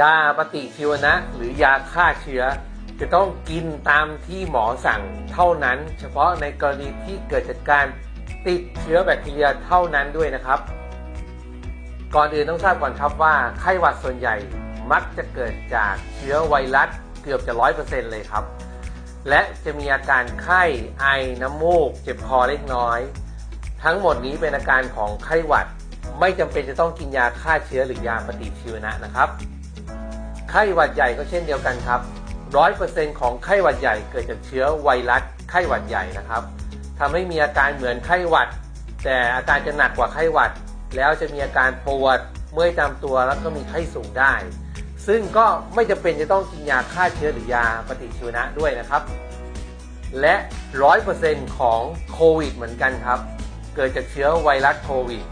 ยาปฏิชีวนะ หรือยาฆ่าเชื้อ จะต้องกินตามที่หมอสั่งเท่านั้น เฉพาะในกรณีที่เกิดจากการติดเชื้อแบคทีเรียเท่านั้นด้วยนะครับ ก่อนอื่นต้องทราบก่อนครับว่าไข้หวัดส่วนใหญ่มักจะเกิดจากเชื้อไวรัสเกือบจะร้อยเปอร์เซ็นต์เลยครับ และจะมีอาการไข้ไอน้ำมูก เจ็บคอเล็กน้อย ทั้งหมดนี้เป็นอาการของไข้หวัด ไม่จำเป็นจะต้องกินยาฆ่าเชื้อหรือยาปฏิชีวนะนะครับ ไข้หวัดใหญ่ก็เช่นเดียวกันครับร้อยเปอร์เซ็นต์ของไข้หวัดใหญ่เกิดจากเชื้อไวรัสไข้หวัดใหญ่นะครับทำให้มีอาการเหมือนไข้หวัด แต่อาการจะหนักกว่าไข้หวัด แล้วจะมีอาการปวดเมื่อยตามตัวแล้วก็มีไข้สูงได้ ซึ่งก็ไม่จำเป็นจะต้องกินยาฆ่าเชื้อหรือยาปฏิชีวนะด้วยนะครับ และร้อยเปอร์เซ็นต์ของโควิดเหมือนกันครับ เกิดจากเชื้อไวรัสโควิด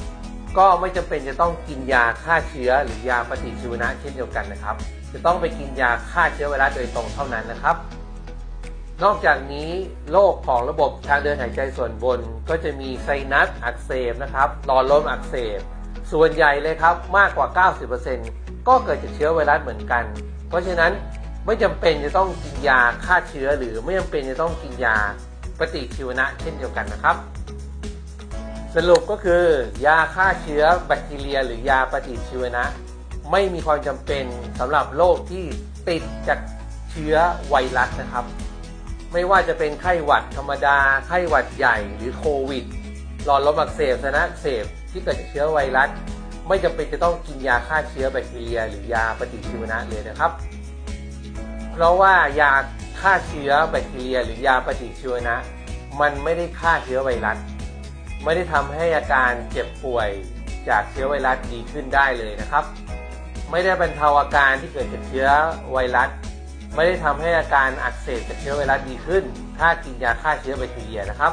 ก็ไม่จำเป็นจะต้องกินยาฆ่าเชื้อหรือยาปฏิชีวนะเช่นเดียวกันนะครับ จะต้องไปกินยาฆ่าเชื้อไวรัสโดยตรงเท่านั้นนะครับ นอกจากนี้โรคของระบบทางเดินหายใจส่วนบน ก็จะมีไซนัสอักเสบนะครับหลอดลมอักเสบ ส่วนใหญ่เลยครับมากกว่า 90%ก็เกิดจากเชื้อไวรัสเหมือนกัน เพราะฉะนั้นไม่จำเป็นจะต้องกินยาฆ่าเชื้อ หรือไม่จำเป็นจะต้องกินยาปฏิชีวนะเช่นเดียวกันนะครับ สรุปก็คือยาฆ่าเชื้อแบคทีเรีย หรือยาปฏิชีวนะ ไม่มีความจำเป็นสำหรับโรคที่ติดจากเชื้อไวรัสนะครับ ไม่ว่าจะเป็นไข้หวัดธรรมดา ไข้หวัดใหญ่หรือโควิด หลอดลมอักเสบสนะอักเสบที่เกิดจากเชื้อไวรัส ไม่จำเป็นจะต้องกินยาฆ่าเชื้อแบคทีเรีย หรือยาปฏิชีวนะเลยนะครับ เพราะว่ายาฆ่าเชื้อแบคทีเรีย หรือยาปฏิชีวนะ มันไม่ได้ฆ่าเชื้อไวรัส ไม่ได้ทำให้อาการเจ็บป่วยจากเชื้อไวรัสดีขึ้นได้เลยนะครับ ไม่ได้บรรเทาอาการที่เกิดจากเชื้อไวรัส ไม่ได้ทำให้อาการอักเสบจากเชื้อไวรัสดีขึ้น ถ้ากินยาฆ่าเชื้อแบคทีเรียนะครับ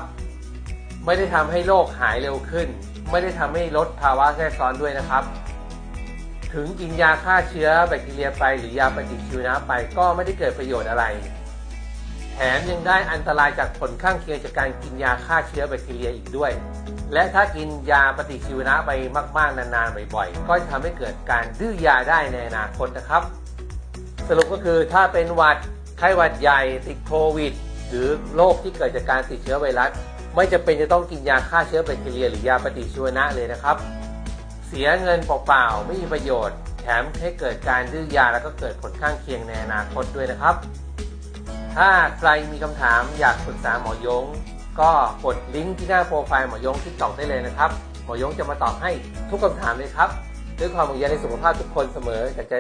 ไม่ได้ทำให้โรคหายเร็วขึ้น ไม่ได้ทำให้ลดภาวะแทรกซ้อนด้วยนะครับ ถึงกินยาฆ่าเชื้อแบคทีเรียไปหรือยาปฏิชีวนะไปก็ไม่ได้เกิดประโยชน์อะไร แถมยังได้อันตรายจากผลข้างเคียงจากการกินยาฆ่าเชื้อแบคทีเรียอีกด้วย และถ้ากินยาปฏิชีวนะไปมากๆ นานๆ บ่อยๆ ก็จะทำให้เกิดการดื้อยาได้ในอนาคตนะครับ สรุปก็คือถ้าเป็นหวัดไข้หวัดใหญ่ติดโควิด หรือโรคที่เกิดจากการติดเชื้อไวรัส ไม่จำเป็นจะต้องกินยาฆ่าเชื้อแบคทีเรีย หรือยาปฏิชีวนะเลยนะครับ เสียเงินเปล่าๆไม่มีประโยชน์ แถมให้เกิดการดื้อยาแล้วก็เกิดผลข้างเคียงในอนาคตด้วยนะครับ ถ้าใครมีคำถามอยากปรึกษาหมอยง ก็กดลิงก์ที่หน้าโปรไฟล์หมอยงที่ตอกได้เลยนะครับ หมอยงจะมาตอบให้ทุกคำถามเลยครับ ด้วยความห่วงใยในสุขภาพทุกคนเสมอจากใจ